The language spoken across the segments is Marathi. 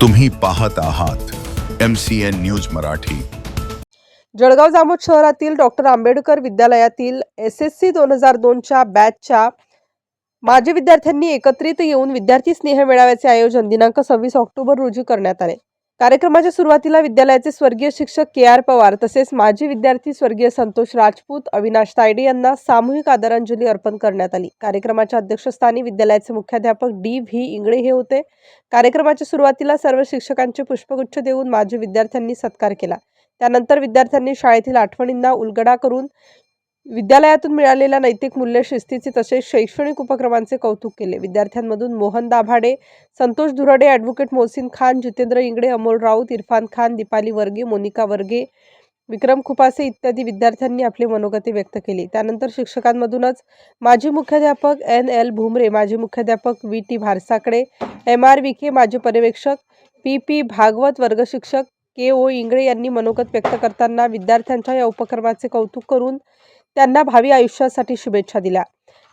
तुम्ही पाहत आहात M C N news Marathi. Jalgaon Jamod शहरातील डॉक्टर आंबेडकर विद्यालयातील एस एस सी दोन हजार दोनच्या बॅचच्या माजी विद्यार्थ्यांनी एकत्रित येऊन विद्यार्थी स्नेह मेळाव्याचे आयोजन दिनांक सव्वीस ऑक्टोबर रोजी करण्यात आले. कार्यक्रमाच्या सुरुवातीला विद्यालयाचे स्वर्गीय शिक्षक के आर पवार तसेच माजी विद्यार्थी स्वर्गीय संतोष राजपूत अविनाश तायडे यांना सामूहिक आदरांजली अर्पण करण्यात आली. कार्यक्रमाच्या अध्यक्षस्थानी विद्यालयाचे मुख्याध्यापक डी व्ही इंगळे हे होते. कार्यक्रमाच्या सुरुवातीला सर्व शिक्षकांचे पुष्पगुच्छ देऊन माजी विद्यार्थ्यांनी सत्कार केला. त्यानंतर विद्यार्थ्यांनी शाळेतील आठवणींना उलगडा करून विद्यालयातून मिळालेल्या नैतिक मूल्य शिस्तीचे तसेच शैक्षणिक उपक्रमांचे कौतुक केले. विद्यार्थ्यांमधून मोहन दाभाडे संतोष धुरडे ॲडव्होकेट मोहसिन खान जितेंद्र इंगडे अमोल राऊत इरफान खान दीपाली वर्गे मोनिका वर्गे विक्रम खुपासे इत्यादी विद्यार्थ्यांनी आपली मनोगते व्यक्त केली. त्यानंतर शिक्षकांमधूनच माजी मुख्याध्यापक एन एल भुमरे माजी मुख्याध्यापक V T Bharsakade M R Vikhe माजी पर्यवेक्षक पी पी भागवत वर्गशिक्षक के ओ इंगळे यांनी मनोगत व्यक्त करताना विद्यार्थ्यांच्या या उपक्रमाचे कौतुक करून त्यांना भावी आयुष्यासाठी शुभेच्छा दिल्या.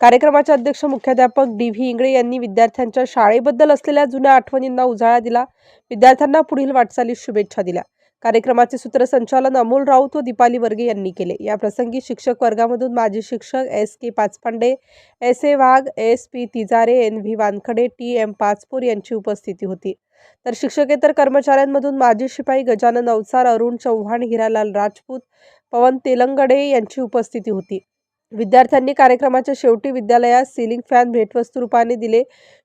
कार्यक्रमाचे अध्यक्ष मुख्याध्यापक डी व्ही इंगळे यांनी विद्यार्थ्यांच्या शाळेबद्दल असलेल्या जुन्या आठवणींना उजाळा दिला. विद्यार्थ्यांना पुढील वाटचालीस शुभेच्छा दिल्या. कार्यक्रमाचे सूत्रसंचालन अमोल राऊत व दीपाली वर्गे यांनी केले. या प्रसंगी शिक्षक वर्गामधून माजी शिक्षक S K Pachpande S A Wagh S P Tijare N V Wankhade T M Pachpur यांची उपस्थिती होती. तर शिक्षकेतर कर्मचाऱ्यांमधून माजी शिपाई गजानन अवसार अरुण चव्हाण हिरालाल राजपूत पवन तेलंगडे यांची उपस्थिती होती. विद्यार्थ्यांनी कार्यक्रमाच्या शेवटी विद्यालयास सीलिंग फॅन भेटवस्तू रूपाने दिले.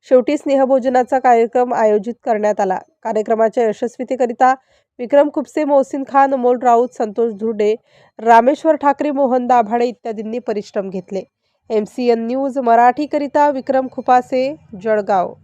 शेवटी स्नेहभोजनाचा कार्यक्रम आयोजित करण्यात आला. कार्यक्रमाच्या यशस्वीतेकरिता विक्रम खुपसे मोहसिन खान अमोल राऊत संतोष धुर्डे रामेश्वर ठाकरे मोहन दाभाडे इत्यादींनी परिश्रम घेतले. एम सी एन न्यूज मराठीकरिता विक्रम खुपासे जळगाव.